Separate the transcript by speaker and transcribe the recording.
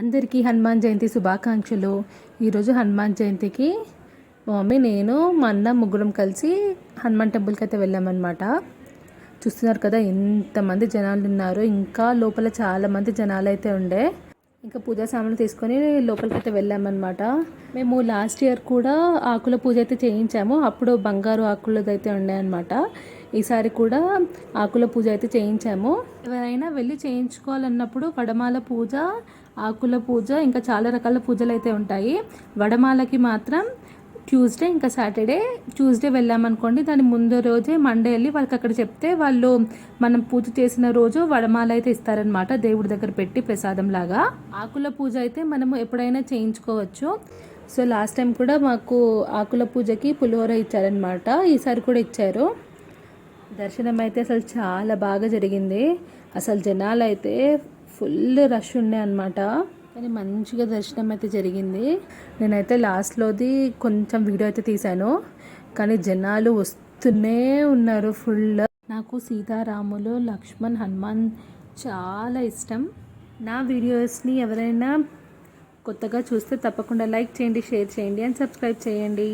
Speaker 1: అందరికీ హనుమాన్ జయంతి శుభాకాంక్షలు. ఈరోజు హనుమాన్ జయంతికి మమ్మీ నేను మా అన్న ముగ్గురం కలిసి హనుమాన్ టెంపుల్కి అయితే వెళ్ళామన్నమాట. చూస్తున్నారు కదా ఎంతమంది జనాలు ఉన్నారు. ఇంకా లోపల చాలామంది జనాలు అయితే ఉండే. ఇంకా పూజా సామాన్లు తీసుకొని లోపలికి అయితే వెళ్ళామన్నమాట. మేము లాస్ట్ ఇయర్ కూడా ఆకుల పూజ అయితే చేయించాము. అప్పుడు బంగారు ఆకులది అయితే ఉండే అనమాట ఈసారి కూడా ఆకుల పూజ అయితే చేయించాము. ఎవరైనా వెళ్ళి చేయించుకోవాలన్నప్పుడు వడమాల పూజ ఆకుల పూజ ఇంకా చాలా రకాల పూజలు అయితే ఉంటాయి. వడమాలకి మాత్రం ట్యూస్డే ఇంకా సాటర్డే ట్యూస్డే వెళ్ళామనుకోండి దాని ముందు రోజే మండే వెళ్ళి వాళ్ళకి అక్కడ చెప్తే వాళ్ళు మనం పూజ చేసిన రోజు వడమాల అయితే ఇస్తారనమాట దేవుడి దగ్గర పెట్టి ప్రసాదం లాగా. ఆకుల పూజ అయితే మనము ఎప్పుడైనా చేయించుకోవచ్చు. సో లాస్ట్ టైం కూడా మాకు ఆకుల పూజకి పులిహోర ఇచ్చారనమాట ఈసారి కూడా ఇచ్చారు. దర్శనం అయితే అసలు చాలా బాగా జరిగింది. అసలు జనాలు అయితే ఫుల్ రష్ ఉండే అనమాట కానీ మంచిగా దర్శనం అయితే జరిగింది. నేనైతే లాస్ట్లోది కొంచెం వీడియో అయితే తీశాను. కానీ జనాలు వస్తూనే ఉన్నారు ఫుల్. నాకు సీతారాములు లక్ష్మణ్ హనుమాన్ చాలా ఇష్టం. నా వీడియోస్ని ఎవరైనా కొత్తగా చూస్తే తప్పకుండా లైక్ చేయండి షేర్ చేయండి అండ్ సబ్స్క్రైబ్ చేయండి.